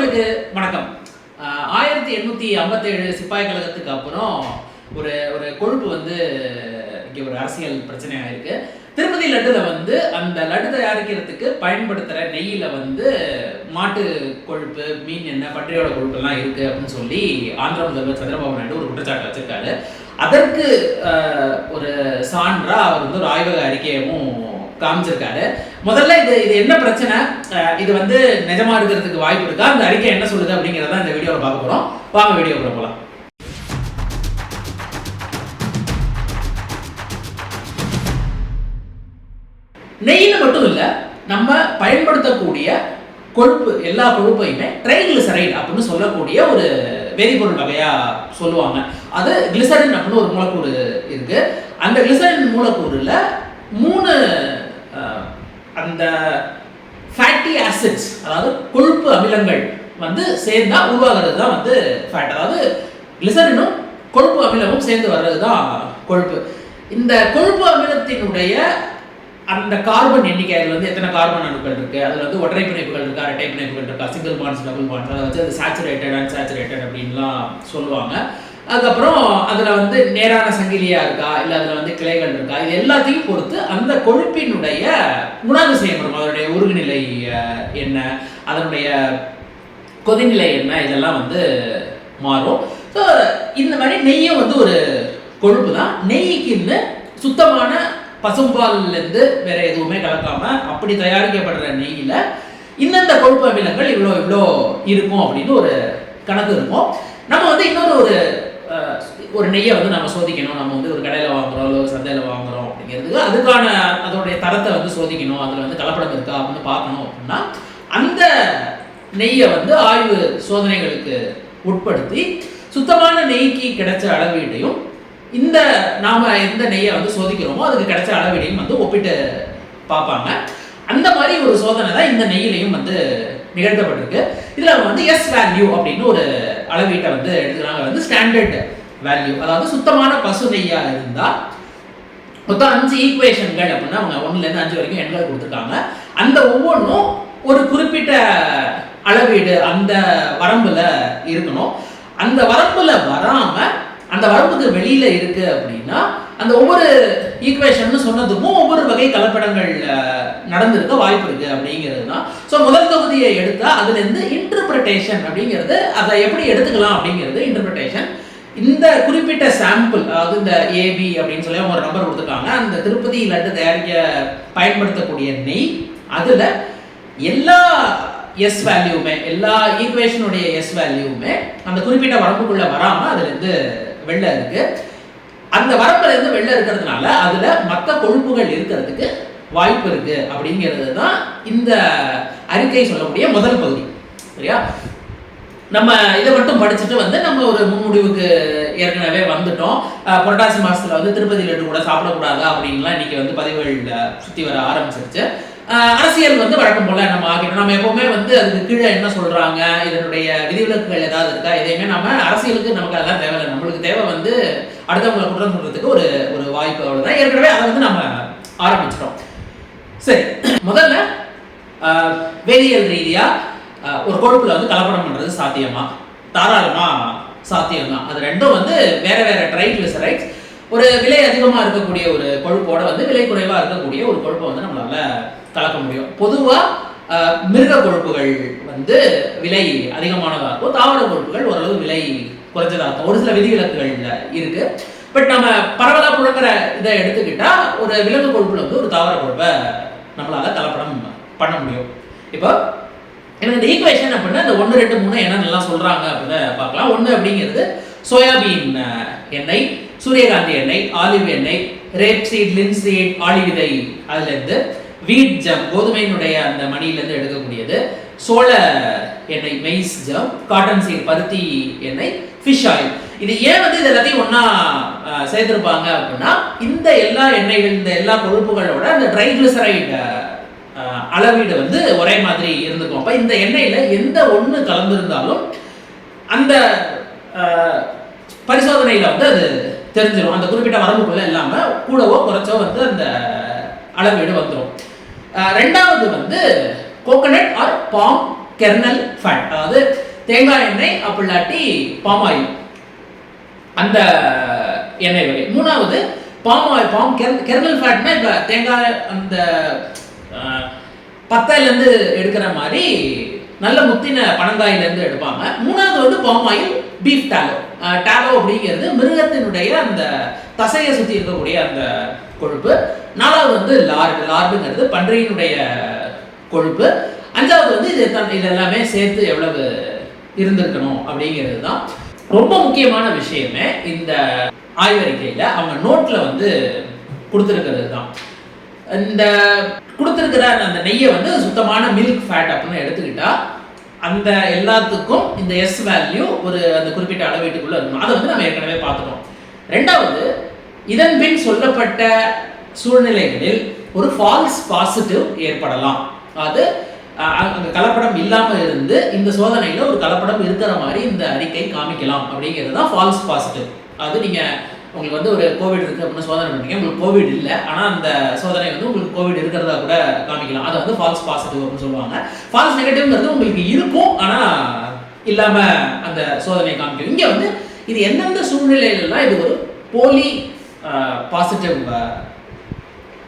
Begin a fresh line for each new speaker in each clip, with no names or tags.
மக்களுக்கு வணக்கம். ஆயிரத்தி எண்ணூற்றி ஐம்பத்தேழு சிப்பாய் கழகத்துக்கு அப்புறம் ஒரு ஒரு கொழுப்பு வந்து இங்கே ஒரு அரசியல் பிரச்சனையாக ஆயிருக்கு திருப்பதி லட்டுல வந்து அந்த லட்டு தயாரிக்கிறதுக்கு பயன்படுத்துகிற நெய்யில் வந்து மாட்டு கொழுப்பு மீன் என்ன பன்றியோட கொழுப்புலாம் இருக்குது அப்படின்னு சொல்லி ஆந்திர முதல்வர் சந்திரபாபு நாயுடு ஒரு குற்றச்சாட்டு வச்சிருக்காரு. அதற்கு ஒரு சான்றா அவர் வந்து ஒரு ஆய்வக அறிக்கையவும் காமிச்சிருக்காரு. முதல்ல இது இது என்ன பிரச்சனை? இது வந்து நிஜமா இருக்கிறதுக்கு வாய்ப்பு இருக்கா? அந்த அறிக்கை என்ன சொல்லுது அப்படிங்கிறத இந்த வீடியோவில் பார்க்க போறோம். வாங்க வீடியோக்குள்ள போகலாம் நெய்யில் மட்டும் இல்லை நம்ம பயன்படுத்தக்கூடிய கொழுப்பு எல்லா கொழுப்பையுமே ட்ரைகிளிசரைட் அப்படின்னு சொல்லக்கூடிய ஒரு வேதிப்பொருள் வகையாக சொல்லுவாங்க. அது கிளிசரின் அப்படின்னு ஒரு மூலக்கூறு இருக்கு. அந்த கிளிசரின் மூலக்கூறில் மூணு அந்த ஃபேட்டி ஆசிட்ஸ் அதாவது கொழுப்பு அமிலங்கள் வந்து சேர்ந்தா உருவாகிறது தான் வந்து ஃபேட் அதாவது கிளிசரினும் கொழுப்பு அமிலமும் சேர்ந்து வர்றது தான் கொழுப்பு. இந்த கொழுப்பு அமிலத்தினுடைய அந்த கார்பன் எண்ணிக்கை அதில் வந்து எத்தனை கார்பன் அணுக்கள் இருக்குது அதில் வந்து ஒற்றை பிணைப்புகள் இருக்கா இரட்டை பிணைப்புகள் இருக்கா? சிங்கிள் பாண்ட்ஸ் டபுள் பாண்ட்ஸ் அதை வச்சு அது சேச்சுரேட்டட் அன்சேச்சுரேட்டட் அப்படின்லாம் சொல்லுவாங்க. அதுக்கப்புறம் அதில் வந்து நேரான சங்கிலியாக இருக்கா? இல்லை அதில் வந்து கிளைகள் இருக்கா? இது எல்லாத்தையும் பொறுத்து அந்த கொழுப்பினுடைய குணாதிசயம் இருக்கும். அதனுடைய உருகுநிலை என்ன? அதனுடைய கொதிநிலை என்ன? இதெல்லாம் வந்து மாறும். ஸோ இந்த மாதிரி நெய்யும் வந்து ஒரு கொழுப்பு தான். நெய்க்குன்னு சுத்தமான பசும்பால்லேருந்து வேற எதுவுமே கலக்காமல் அப்படி தயாரிக்கப்படுற நெய்யில் இந்தந்த கொழுப்பு அமிலங்கள் இவ்வளோ இவ்வளோ இருக்கும் அப்படின்னு ஒரு கணக்கு இருக்கும். நம்ம வந்து இன்னொரு ஒரு ஒரு நெய்யை வந்து நம்ம சோதிக்கணும். நம்ம வந்து ஒரு கடையில் வாங்குறோம் இல்லை ஒரு சந்தையில் வாங்குறோம் அப்படிங்கிறதுக்கு அதுக்கான அதோடைய தரத்தை வந்து சோதிக்கணும். அதில் வந்து கலப்படம் இருக்கா அப்படின்னு பார்க்கணும் அப்படின்னா அந்த நெய்யை வந்து ஆய்வு சோதனைகளுக்கு உட்படுத்தி சுத்தமான நெய்க்கு கிடைச்ச அளவீட்டையும் இந்த நாம் எந்த நெய்யை வந்து சோதிக்கிறோமோ அதுக்கு கிடைச்ச அளவீடையும் வந்து ஒப்பிட்டு பார்ப்பாங்க. அந்த மாதிரி ஒரு சோதனை தான் இந்த நெய்யிலையும் வந்து நிகழ்த்தப்பட்டிருக்கு. இதில் வந்து எஸ் வேல்யூ அப்படின்னு ஒரு அளவீட்டை வந்து எடுத்துக்கிறாங்க. வந்து ஸ்டாண்டர்ட் வேல்யூ அதாவது சுத்தமான பசு நெய்யாக இருந்தால் மொத்தம் அஞ்சு ஈக்குவேஷன்கள் அப்படின்னா அவங்க ஒன்றுலேருந்து அஞ்சு வரைக்கும் எண்கள் கொடுத்துருக்காங்க. அந்த ஒவ்வொன்றும் ஒரு குறிப்பிட்ட அளவீடு அந்த வரம்பில் இருக்கணும். அந்த வரம்பில் வராமல் அந்த வரம்புக்கு வெளியில் இருக்குது அப்படின்னா அந்த ஒவ்வொரு ஈக்குவேஷன் சொன்னதுக்கும் ஒவ்வொரு வகை கலப்படங்கள் நடந்திருக்க வாய்ப்பு இருக்கு அப்படிங்கிறது தான் ஸோ முதல் தொகுதியை எடுத்தால் அதுலேருந்து இன்டர்பிரிட்டேஷன் அப்படிங்கிறது அதை எப்படி எடுத்துக்கலாம் அப்படிங்கிறது இன்டர்பிரிட்டேஷன் இந்த குறிப்பிட்ட சாம்பிள் அதாவது இந்த ஏபி அப்படின்னு சொல்லி அவங்க ஒரு நம்பர் கொடுத்துருக்காங்க. அந்த திருப்பதி லட்டு தயாரிக்க பயன்படுத்தக்கூடிய நெய் அதில் எல்லா எஸ் வேல்யூமே எல்லா ஈக்குவேஷனுடைய எஸ் வேல்யூமே அந்த குறிப்பிட்ட வரம்புக்குள்ளே வராமல் அதுலேருந்து வெளில இருக்கு. அந்த வரம்புலேருந்து வெளில இருக்கிறதுனால அதில் மற்ற கொழுப்புகள் இருக்கிறதுக்கு வாய்ப்பு இருக்குது அப்படிங்கிறது தான் இந்த அறிக்கை சொல்லக்கூடிய முதல் பகுதி. சரியா? நம்ம இதை மட்டும் படிச்சுட்டு வந்து நம்ம ஒரு முன்முடிவுக்கு ஏற்கனவே வந்துட்டோம். புரட்டாசி மாதத்தில் வந்து திருப்பதி லட்டு கூட சாப்பிடக்கூடாது அப்படின்லாம் இன்னைக்கு வந்து பதிவுகள் சுற்றி வர ஆரம்பிச்சிருச்சு. அரசியல் வந்து வழக்கம் போல நம்ம ஆகிட்டோம் நம்ம எப்பவுமே வந்து அதுக்கு கீழே என்ன சொல்றாங்க இதனுடைய விதிவிலக்குகள் ஏதாவது இருக்கா எதையுமே நம்ம அரசியலுக்கு நமக்கு அதெல்லாம் தேவையில்லை நம்மளுக்கு தேவை வந்து அடுத்தவங்களை குற்றம் சொல்றதுக்கு ஒரு ஒரு வாய்ப்பு அவ்வளவுதான். ஏற்கனவே அதை வந்து நம்ம ஆரம்பிச்சிட்டோம். சரி முதல்ல வேதியியல் ரீதியா ஒரு கொழுப்புல வந்து கலப்படம் பண்ணுறது சாத்தியமா? தாராளமா சாத்தியம்தான் அது ரெண்டும் வந்து வேற வேற ட்ரைக்ளிசரைட்ஸ். ஒரு விலை அதிகமாக இருக்கக்கூடிய ஒரு கொழுப்போட வந்து விலை குறைவாக இருக்கக்கூடிய ஒரு கொழுப்பை வந்து நம்மளால கலக்க முடியும். பொதுவாக மிருக கொழுப்புகள் வந்து விலை அதிகமானதாக இருக்கும் தாவர கொழுப்புகள் ஓரளவு விலை குறைஞ்சதாக இருக்கும் ஒரு சில விதிவிலக்குகள் இருக்கு. பட் நம்ம பரவலாக புழங்குற இதை எடுத்துக்கிட்டா ஒரு விலங்கு கொழுப்புல வந்து ஒரு தாவர கொழுப்பை நம்மளால கலப்படம் பண்ண முடியும். இப்போ எனக்கு இந்த ஈக்குவேஷன் அப்படின்னா இந்த ஒன்று ரெண்டு மூணு என்ன நல்லா சொல்கிறாங்க அப்படின்னு பார்க்கலாம். ஒன்று அப்படிங்கிறது சோயாபீன் எண்ணெய் சூரியகாந்தி எண்ணெய் ஆலிவ் எண்ணெய் ரேப் சீட் லின்சீட் ஆலிவ் விதை அதுலேருந்து வீட் ஜம் கோதுமையினுடைய அந்த மணியிலேருந்து எடுக்கக்கூடியது. சோள எண்ணெய் மெய்ஸ் ஜம் காட்டன் சீட் பருத்தி எண்ணெய் ஃபிஷ் ஆயில் இது ஏன் வந்து இது எல்லாத்தையும் ஒன்றா சேர்த்துருப்பாங்க அப்படின்னா இந்த எல்லா எண்ணெய்கள் இந்த எல்லா கொழுப்புகளோட அந்த ட்ரைக்ளிசரைட் அளவீடு வந்து ஒரே மாதிரி இருந்துக்கும். அப்போ இந்த எண்ணெயில் எந்த ஒன்று கலந்துருந்தாலும் அந்த பரிசோதனையில் வந்து அது தெரிஞ்சிடும் அந்த குறிப்பிட்ட வரம்புக்குள்ள இல்லாமல் கூடவோ குறைச்சோ வந்து அந்த அளவீடு வந்துடும் ரெண்டாவது வந்து coconut or palm kernel fat அதாவது தேங்காய் எண்ணெய் அப்படி இல்லாட்டி பாம் ஆயில் அந்த எண்ணெய் வகை. மூணாவது பாம் ஆயில் பாம் கெர்னல் ஃபேட்னா இப்போ தேங்காய் அந்த பத்தாயிலேருந்து எடுக்கிற மாதிரி நல்ல முத்தின பனங்காயிலேருந்து எடுப்பாங்க. மூணாவது வந்து பாமாயில் பீஃப் டாலோ டாலோ அப்படிங்கிறது மிருகத்தினுடைய அந்த தசையை சுற்றி இருக்கக்கூடிய அந்த கொழுப்பு. நாலாவது வந்து லார்டு லார்டுங்கிறது பன்றியினுடைய கொழுப்பு. அஞ்சாவது வந்து இது இதெல்லாமே இது எல்லாமே சேர்த்து எவ்வளவு இருந்திருக்கணும் அப்படிங்கிறது தான். ரொம்ப முக்கியமான விஷயமே இந்த ஆய்வறிக்கையில் அவங்க நோட்டில் வந்து கொடுத்துருக்கிறது தான். இந்த கொடுத்துருக்கிற அந்த நெய்யை வந்து சுத்தமான மில்க் ஃபேட் அப்படின்னு எடுத்துக்கிட்டா அந்த எல்லாத்துக்கும் இந்த எஸ் வேல்யூ ஒரு அந்த குறிப்பிட்ட அளவீட்டுக்குள்ள இருக்கணும். அதை வந்து நம்ம ஏற்கனவே பார்த்துட்டோம். ரெண்டாவது இதன் பின் சொல்லப்பட்ட சூழ்நிலைகளில் ஒரு ஃபால்ஸ் பாசிட்டிவ் ஏற்படலாம். அது அந்த கலப்படம் இல்லாமல் இருந்து இந்த சோதனையில் ஒரு கலப்படம் இருக்கிற மாதிரி இந்த அறிக்கை காமிக்கலாம். அப்படிங்கிறது தான் ஃபால்ஸ் பாசிட்டிவ் அது நீங்கள் உங்களுக்கு வந்து ஒரு கோவிட் இருக்குது அப்படின்னு சோதனை பண்ணுறீங்க உங்களுக்கு கோவிட் இல்லை ஆனால் அந்த சோதனை வந்து உங்களுக்கு கோவிட் இருக்கிறதா கூட காமிக்கலாம். அதை வந்து ஃபால்ஸ் பாசிட்டிவ் அப்படின்னு சொல்லுவாங்க. ஃபால்ஸ் நெகட்டிவ்ங்கிறது உங்களுக்கு இருக்கும் ஆனால் இல்லாமல் அந்த சோதனை காமிக்கும். இங்கே வந்து இது எந்தெந்த சூழ்நிலையிலலாம் இது ஒரு போலி பாசிட்டிவ்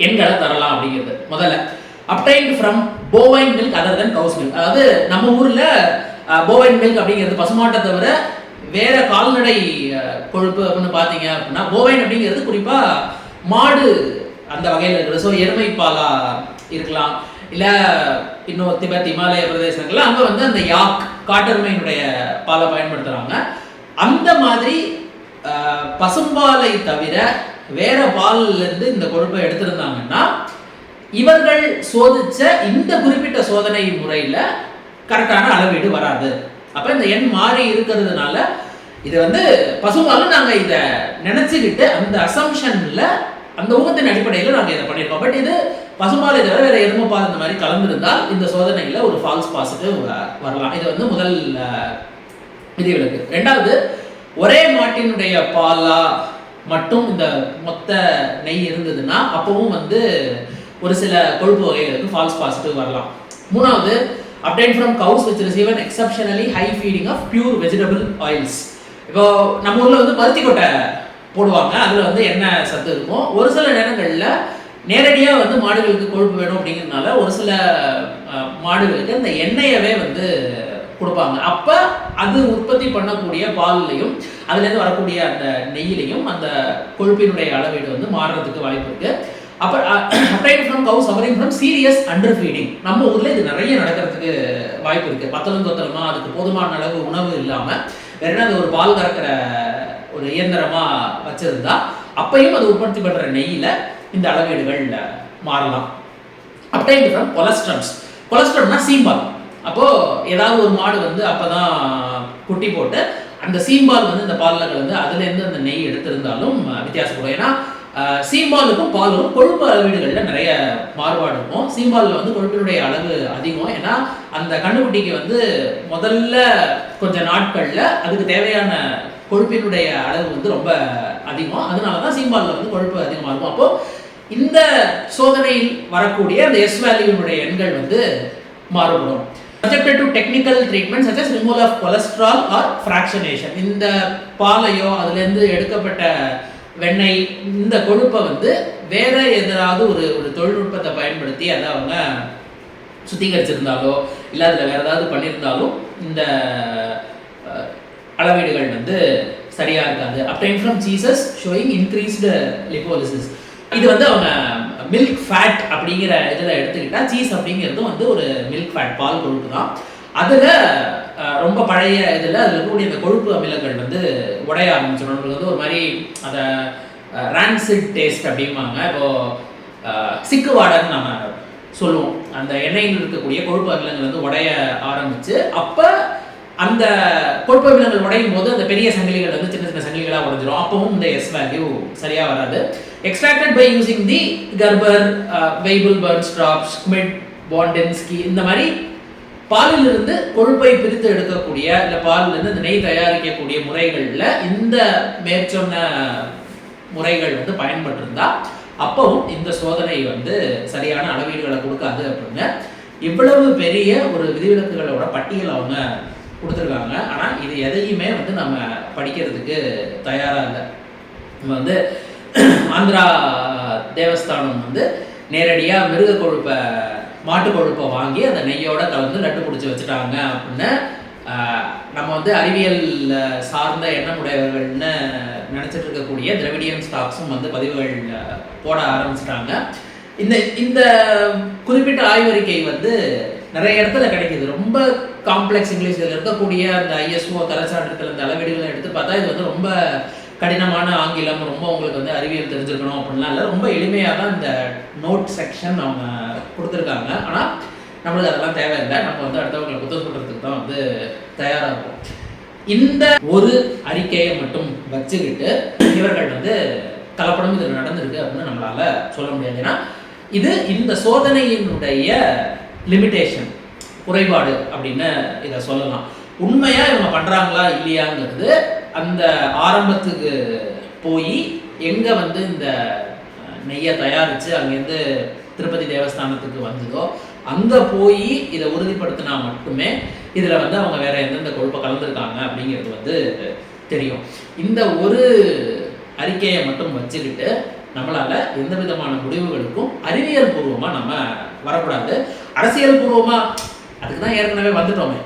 எண்களை தரலாம் அப்படிங்கிறது. முதல்ல obtained from bovine milk other then cows milk அதாவது நம்ம ஊரில் போவைன் மில்க் அப்படிங்கிறது பசுமாட்டை தவிர வேற கால்நடை கொழுப்பு அப்படின்னு பார்த்தீங்க அப்படின்னா போவைன் அப்படிங்கிறது குறிப்பாக மாடு அந்த வகையில் இருக்கிற ஸோ எருமை பாலா இருக்கலாம். இல்லை இன்னும் திபெத் இமாலய பிரதேசங்கள்ல அங்கே வந்து அந்த யாக் காட்டெருமையினுடைய பாலை பயன்படுத்துகிறாங்க அந்த மாதிரி பசும்பாலை தவிர வேற பால்லேருந்து இந்த கொழுப்பை எடுத்திருந்தாங்கன்னா இவர்கள் சோதிச்ச இந்த குறிப்பிட்ட சோதனை முறையில் கரெக்டான அளவீடு வராது. அப்போ இந்த எண் மாறி இருக்கிறதுனால இது வந்து பசுமாலும் நாங்கள் இதை நினச்சிக்கிட்டு அந்த அசம்ஷனில் அந்த ஊகத்தின் அடிப்படையில் நாங்கள் இதை பண்ணியிருக்கோம் பட் இது பசும்பாலை தவிர வேற எருமை பால் இந்த மாதிரி கலந்துருந்தால் இந்த சோதனையில் ஒரு ஃபால்ஸ் பாசிட்டிவ் வரலாம். இது வந்து முதல் விதிவிலக்கு. ரெண்டாவது ஒரே மாட்டினுடைய பாலா மட்டும் இந்த மொத்த நெய் இருந்ததுன்னா அப்பவும் வந்து ஒரு சில கொழுப்பு வகைகளுக்கு ஃபால்ஸ் பாசிட்டிவ் வரலாம். மூணாவது obtained from cows which receive an exceptionally high feeding of pure vegetable oils இப்போ நம்ம ஊரில் வந்து பருத்தி கொட்டை போடுவாங்க. அதில் வந்து எண்ணெய் சத்து இருக்கும் ஒரு சில நேரங்களில் நேரடியாக வந்து மாடுகளுக்கு கொழுப்பு வேணும் அப்படிங்கிறதுனால ஒரு சில மாடுகளுக்கு அந்த எண்ணெயவே வந்து கொடுப்பாங்க. அப்போ அது உற்பத்தி பண்ணக்கூடிய பால்லையும் அதுலேருந்து வரக்கூடிய அந்த நெய்யிலையும் அந்த கொழுப்பினுடைய அளவீடு வந்து மாறுறதுக்கு வாய்ப்பு இருக்கு. அப்புறம் obtained from cow suffering from serious under feeding நம்ம ஊரில் இது நிறைய நடக்கிறதுக்கு வாய்ப்பு இருக்கு. பத்தலும் தொத்தலுமா அதுக்கு போதுமான அளவு உணவு இல்லாமல் வேறுனா அது ஒரு பால் கறக்கிற ஒரு இயந்திரமா வச்சிருந்தா அப்பையும் அது உற்பத்தி பண்ற நெய்யில இந்த அளவீடுகள் மாறலாம். அப்டைன் ஃப்ரம் கொலஸ்ட்ரம்ஸ் கொலஸ்ட்ரம்னா சீம்பால். அப்போ ஏதாவது ஒரு மாடு வந்து அப்பதான் குட்டி போட்டு அந்த சீம்பால் வந்து இந்த பாலில் கலந்து அதுல இருந்து அந்த நெய் எடுத்திருந்தாலும் வித்தியாசப்படும் ஏன்னா சீம்பாலுக்கும் பாலும். கொழுப்பு அளவீடுகளில் நிறைய மாறுபாடு இருக்கும். சீம்பாலில் வந்து கொழுப்பினுடைய அளவு அதிகம். ஏன்னா அந்த கண்ணுக்குட்டிக்கு வந்து முதல்ல கொஞ்ச நாட்களில் அதுக்கு தேவையான கொழுப்பினுடைய அளவு வந்து ரொம்ப அதிகம். அதனால தான் சீம்பாலில் வந்து கொழுப்பு அதிகமாக இருக்கும். அப்போ இந்த சோதனையில் வரக்கூடிய அந்த எஸ் வேல்யூனுடைய எண்கள் வந்து மாறுபடும். Subjected to technical treatment சச்சஸ் removal of cholesterol R or இந்த பாலையோ அதுலேருந்து எடுக்கப்பட்ட வெண்ணெய் இந்த கொழுப்பை வந்து வேற எதிராவது ஒரு ஒரு தொழில்நுட்பத்தை பயன்படுத்தி அதை அவங்க சுத்திகரிச்சிருந்தாலோ இல்லை அதில் வேற ஏதாவது பண்ணியிருந்தாலும் இந்த அளவீடுகள் வந்து சரியா இருக்காது. Obtained from cheeses showing increased lipolysis இது வந்து அவங்க மில்க் ஃபேட் அப்படிங்கிற இதில் எடுத்துக்கிட்டால் சீஸ் அப்படிங்கிறதும் வந்து ஒரு மில்க் ஃபேட் பால் கொழுப்பு தான். அதில் ரொம்ப பழைய இதில் அதில் இருக்கக்கூடிய இந்த கொழுப்பு அமிலங்கள் வந்து உடைய ஆரம்பிச்சிடும் நம்மளுக்கு வந்து ஒரு மாதிரி அதை ரான்சிட் டேஸ்ட் அப்படிம்பாங்க. இப்போ சிக்கு வாடைன்னு நம்ம சொல்லுவோம். அந்த எண்ணெயில் இருக்கக்கூடிய கொழுப்பு அமிலங்கள் வந்து உடைய ஆரம்பிச்சு அப்போ அந்த கொழுப்பு அமிலங்கள் உடையும் போது அந்த பெரிய சங்கிலிகள் வந்து சின்ன சின்ன சங்கிலிகளாக உடைஞ்சிரும். அப்பவும் இந்த எஸ் வேல்யூ சரியாக வராது. Extracted by using the Gerber Weibull Berntrop Schmid Bondzynski இந்த மாதிரி பாலில் இருந்து கொழுப்பை பிரித்து எடுக்கக்கூடிய இல்லை பாலில் இருந்து இந்த நெய் தயாரிக்கக்கூடிய முறைகளில் இந்த மேற்சொன்ன முறைகள் வந்து பயன்பட்டிருந்தா அப்பவும் இந்த சோதனை வந்து சரியான அளவீடுகளை கொடுக்காது அப்படின்னு இவ்வளவு பெரிய ஒரு விதிவிலக்குகளோட பட்டியல் அவங்க கொடுத்துருக்காங்க. ஆனால் இது எதையுமே வந்து நம்ம படிக்கிறதுக்கு தயாராக இல்லை. நம்ம வந்து ஆந்திரா தேவஸ்தானம் வந்து நேரடியாக மிருக கொழுப்பை மாட்டு கொழுப்பை வாங்கி அந்த நெய்யோட கலந்து நட்டு பிடிச்சி வச்சுட்டாங்க அப்படின்னு நம்ம வந்து அறிவியல் சார்ந்த எண்ணமுடையவர்கள்னு நினச்சிட்டு இருக்கக்கூடிய திரவிடியன் ஸ்டாக்ஸும் வந்து பதிவுகள் போட ஆரம்பிச்சிட்டாங்க. இந்த இந்த குறிப்பிட்ட ஆய்வறிக்கை வந்து நிறைய இடத்துல கிடைக்குது. ரொம்ப காம்ப்ளெக்ஸ் இங்கிலீஷில் இருக்கக்கூடிய அந்த ஐஎஸ்ஓ தரச்சான்றிதழ் அந்த அளவீடுகளை எடுத்து பார்த்தா இது வந்து ரொம்ப கடினமான ஆங்கிலம் ரொம்ப உங்களுக்கு வந்து அறிவியல் தெரிஞ்சிருக்கணும் அப்படின்லாம் இல்லை. ரொம்ப எளிமையாக தான் இந்த நோட் செக்ஷன் அவங்க கொடுத்துருக்காங்க. ஆனால் நம்மளுக்கு அதெல்லாம் தேவையில்லை. நம்ம வந்து அடுத்தவங்களை புத்தகம் சொல்கிறதுக்கு தான் வந்து தயாராக இருக்கும். இந்த ஒரு அறிக்கையை மட்டும் வச்சுக்கிட்டு இவர்கள் வந்து கலப்படம் இதில் நடந்திருக்கு அப்படின்னு நம்மளால சொல்ல முடியாது. ஏன்னா இது இந்த சோதனையினுடைய லிமிட்டேஷன் குறைபாடு அப்படின்னு இதை சொல்லலாம். உண்மையாக இவங்க பண்ணுறாங்களா இல்லையாங்கிறது அந்த ஆரம்பத்துக்கு போய் எங்கே வந்து இந்த நெய்யை தயாரித்து அங்கேருந்து திருப்பதி தேவஸ்தானத்துக்கு வந்ததோ அங்கே போய் இதை உறுதிப்படுத்தினா மட்டுமே இதில் வந்து அவங்க வேற எந்தெந்த கொழுப்பை கலந்துருக்காங்க அப்படிங்கிறது வந்து தெரியும். இந்த ஒரு அறிக்கையை மட்டும் வச்சுக்கிட்டு நம்மளால் எந்த விதமான முடிவுகளுக்கும் அறிவியல் பூர்வமாக நம்ம வரக்கூடாது. அரசியல் பூர்வமாக அதுக்கு தான் ஏற்கனவே வந்துட்டோமே.